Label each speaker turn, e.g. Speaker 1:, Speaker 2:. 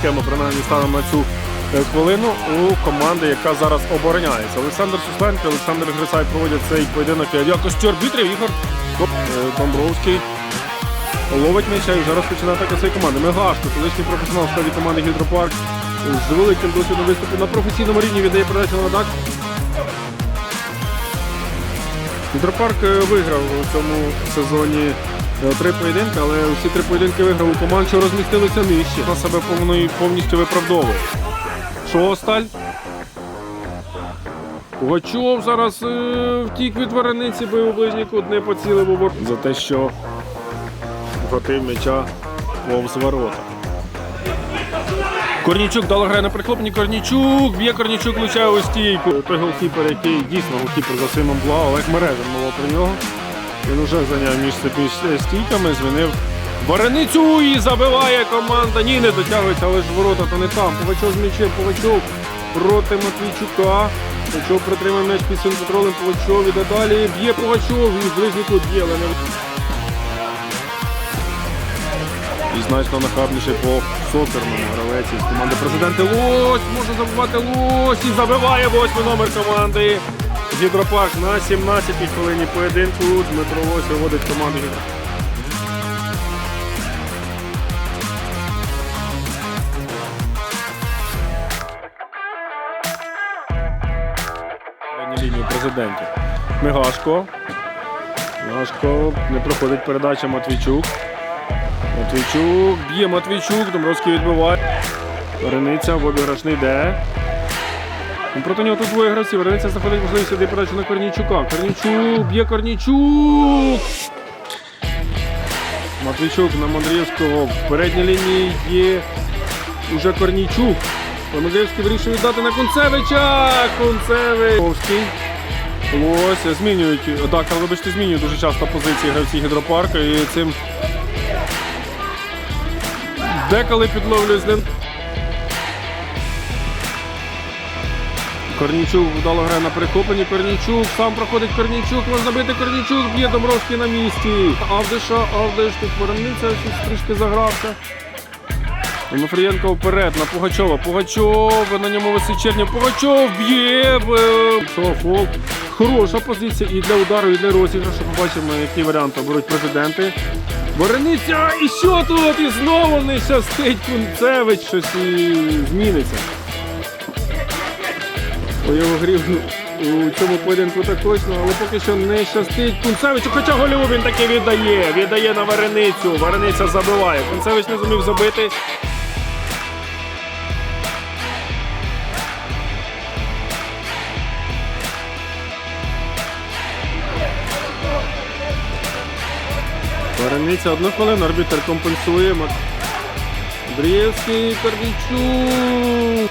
Speaker 1: схема, принаймні станом на цю е, хвилину у команди, яка зараз обороняється. Олександр Сусленко, Олександр Грисай проводять цей поєдинок якості арбітрів. Ігор е, Домбровський ловить м'яча і вже розпочинає атака цієї команди. Мегашко, колишній професіонал в складі команди Гідропарк з великим досвідом виступу на професійному рівні віддає передачу на атак. Гідропарк е, виграв у цьому сезоні три поєдинки, але усі три поєдинки виграв у команд, що розмістилися нижче. На себе повністю виправдовує. Шосталь. Пугачов зараз е, втік від варениці, бив у ближній кут, не поцілив у борт. За те, що вгатив м'яча повз ворота. Корнічук дало грає на прихлопні. Корнічук б'є Корнічук, влучає у стійку. Той голкіпер, який дійсно голкіпер за Симом Бла, Олег Мережин мова про нього. Він уже зайняв місце під стійками, звинив Вареницю і забиває команда. Ні, не дотягується, але ж ворота то не там. Пугачов з м'ячем, Пугачов проти Матвійчука. Пугачов притримав м'яч під своїм контролем. Пугачов іде далі. Б'є Пугачов і ближній кут б'є, але не і значно нахабніше по сокерному гравець із команди президенти Лось може забувати Лось і забиває восьмий номер команди. Гідропарк на 17-й хвилині поєдинку. Дмитро Лось виводить команду Гідропарк. Лінію. Мигашко. Мигашко не проходить передача Матвійчук. Матвійчук б'є Матвійчук, Домровський відбиває. Варениця в обіграш не йде. Ну, Проти нього тут двоє гравців. Варениця знаходить можливість сюди передачу на Корнійчука. Корнійчук б'є Корнійчук. Матвійчук на Мандрієвського. В передній лінії є уже Корнійчук. Мандрієвський вирішує віддати на Кунцевича. Кунцевич. Ось змінюють. Так, але вибачте, змінюють дуже часто позиції гравців гідропарку і цим Деколи підловлює з. Корнійчук вдало грає на перехопленні. Корнійчук, сам проходить Корнійчук, може забити Корнійчук, б'є Домровський на місці. Авдиша, Авдиш, тут Ворониця щось трішки загрався. Тимофієнко вперед на Пугачова. Пугачов, на ньому висить. Пугачов б'є фол. Хороша позиція і для удару, і для розіграшу. Побачимо, які варіанти беруть президенти. Варениця! І що тут? І знову не щастить Кунцевич, щось і зміниться. По його грі у цьому поєдинку так точно, але поки що не щастить Кунцевичу, хоча гольову він таки віддає. Віддає на Вареницю. Варениця забиває. Кунцевич не зумів забити. Варениця одну хвилину, арбітр компенсує. Андрієвський, Корнійчук.